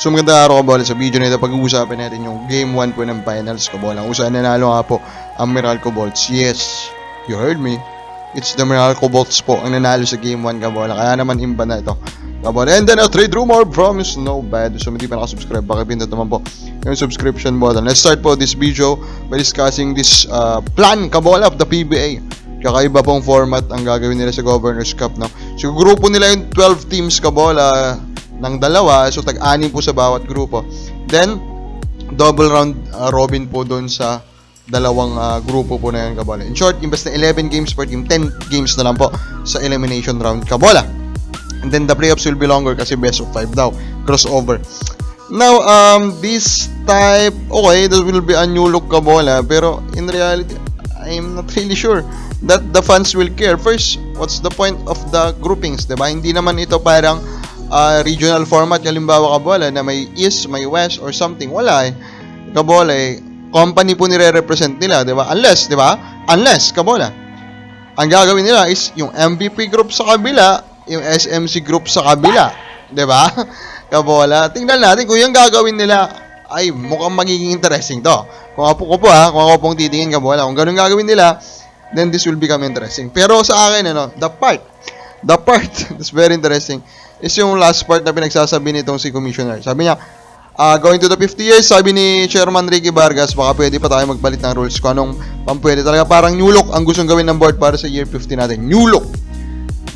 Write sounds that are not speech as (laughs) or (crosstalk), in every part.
So magandang araw kabola sa video na ito pag-uusapin natin yung game 1 po ng finals kabola. Kung saan nanalo nga po ang Meralco Bolts. Yes, you heard me. It's the Meralco Bolts po ang nanalo sa game 1 kabola. Kaya naman imba na ito. Kabola. And then a trade rumor from Snow Bad. So hindi pa nakasubscribe, baka pindot naman po yung subscription button. Let's start po this video by discussing this uh, plan kabola of the PBA. Kakaiba pong format ang gagawin nila sa Governor's Cup. No? So grupo nila yung 12 teams kabola ng dalawa. So, tag-anim po sa bawat grupo. Then, double round uh, robin po doon sa dalawang uh, grupo po na yun, Kabola. In short, imbes na 11 games per team, 10 games na lang po sa elimination round, Kabola. And then, the playoffs will be longer kasi best of 5 daw. Crossover. Now, um, this type, okay, this will be a new look, Kabola. Pero, in reality, I'm not really sure that the fans will care. First, what's the point of the groupings, 'di ba? Hindi naman ito parang uh, regional format, halimbawa kabola na may east, may west or something. Wala eh. Kabola eh, company po nire-represent nila, 'di ba? Unless, 'di ba? Unless kabola. Ang gagawin nila is yung MVP group sa kabila, yung SMC group sa kabila, 'di ba? (laughs) Kabola. Tingnan natin kung yung gagawin nila ay mukhang magiging interesting to. Kung ako ko po ha, kung ako pong titingin kabola, kung ganun gagawin nila, then this will become interesting. Pero sa akin, ano, the part, the part (laughs) that's very interesting is yung last part na pinagsasabi nitong si Commissioner. Sabi niya, ah, going to the 50 years, sabi ni Chairman Ricky Vargas, baka pwede pa tayo magpalit ng rules kung anong pampwede. Talaga parang new look ang gustong gawin ng board para sa year 50 natin. New look.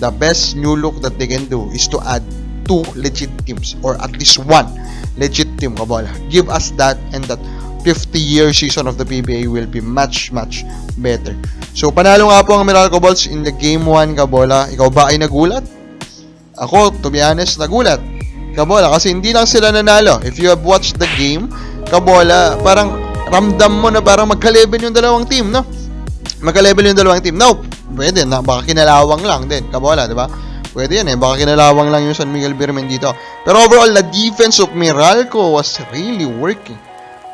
The best new look that they can do is to add two legit teams or at least one legit team kabola. Give us that and that 50-year season of the PBA will be much, much better. So, panalo nga po ang Meralco Balls in the Game 1, Kabola. Ikaw ba ay nagulat? Ako, to be honest, nagulat. Kabola, kasi hindi lang sila nanalo. If you have watched the game, Kabola, parang ramdam mo na parang magka-level yung dalawang team, no? Magka-level yung dalawang team. No, pwede na, baka kinalawang lang din. Kabola, di ba? Pwede yan eh, baka kinalawang lang yung San Miguel Birmen dito. Pero overall, the defense of Meralco was really working.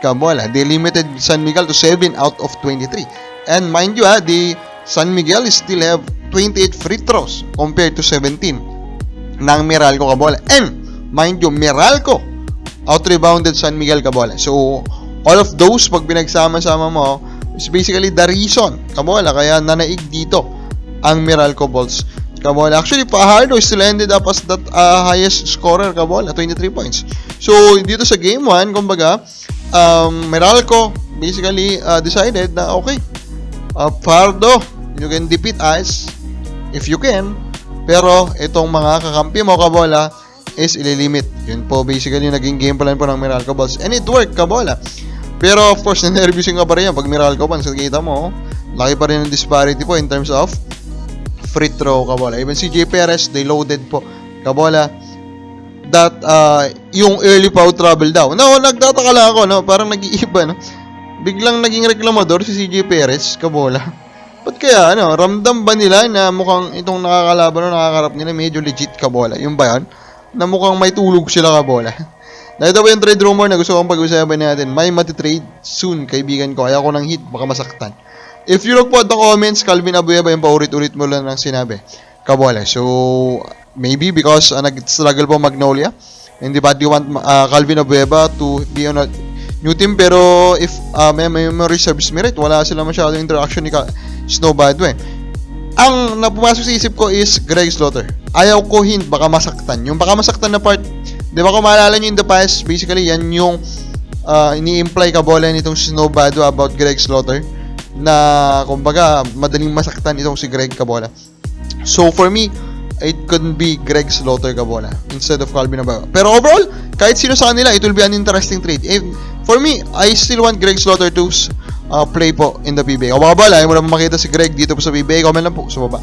Kabola, they limited San Miguel to 7 out of 23. And mind you, ha, the San Miguel still have 28 free throws compared to 17 ng Meralco Cabola. And, mind you, Meralco out-rebounded San Miguel Cabola. So, all of those, pag pinagsama-sama mo, is basically the reason, Cabola, kaya nanaig dito ang Meralco Bulls. Cabola. Actually, Fajardo still ended up as that uh, highest scorer, Cabola, 23 points. So, dito sa game 1, kumbaga, um, Meralco basically uh, decided na, okay, uh, Fajardo, you can defeat us if you can, pero itong mga kakampi mo, Kabola, is ililimit. Yun po basically yung naging game plan po ng Meralco Balls. And it worked, Kabola. Pero of course, (laughs) na-nervous yung ka pa rin yan pag Meralco Balls. Kita mo, laki pa rin ang disparity po in terms of free throw, Kabola. Even si J. Perez, they loaded po, Kabola. That, uh, yung early foul trouble daw. No, nagtataka lang ako, no? Parang nag-iiba, no? Biglang naging reklamador si CJ Perez, Kabola. (laughs) Ba't kaya, ano, ramdam ba nila na mukhang itong nakakalaban o nakakarap nila medyo legit kabola? Yung ba yun? Na mukhang may tulog sila kabola. (laughs) na ito po yung trade rumor na gusto kong pag-usapan natin. May matitrade soon, kaibigan ko. Kaya ako ng hit, baka masaktan. If you look po at the comments, Calvin Abueva yung paulit-ulit mo lang ng sinabi. Kabola. So, maybe because uh, nag-struggle po Magnolia. And di ba, do you want uh, Calvin Abueva to be on a new team? Pero if uh, may memory serves me right, wala sila masyadong interaction ni Ka- Snow Badwin. Ang napumasok sa isip ko is Greg Slaughter. Ayaw ko hint, baka masaktan. Yung baka masaktan na part, di ba kung maalala nyo in the past, basically yan yung uh, ini-imply ka bola nitong Snow Badwa about Greg Slaughter na kumbaga madaling masaktan itong si Greg Kabola. So for me, it could be Greg Slaughter Kabola instead of Calvin Abago. Pero overall, kahit sino sa kanila, it will be an interesting trade. If, for me, I still want Greg Slaughter to uh, play po in the PBA. Kung ayaw mo na makita si Greg dito po sa PBA, comment lang po sa baba.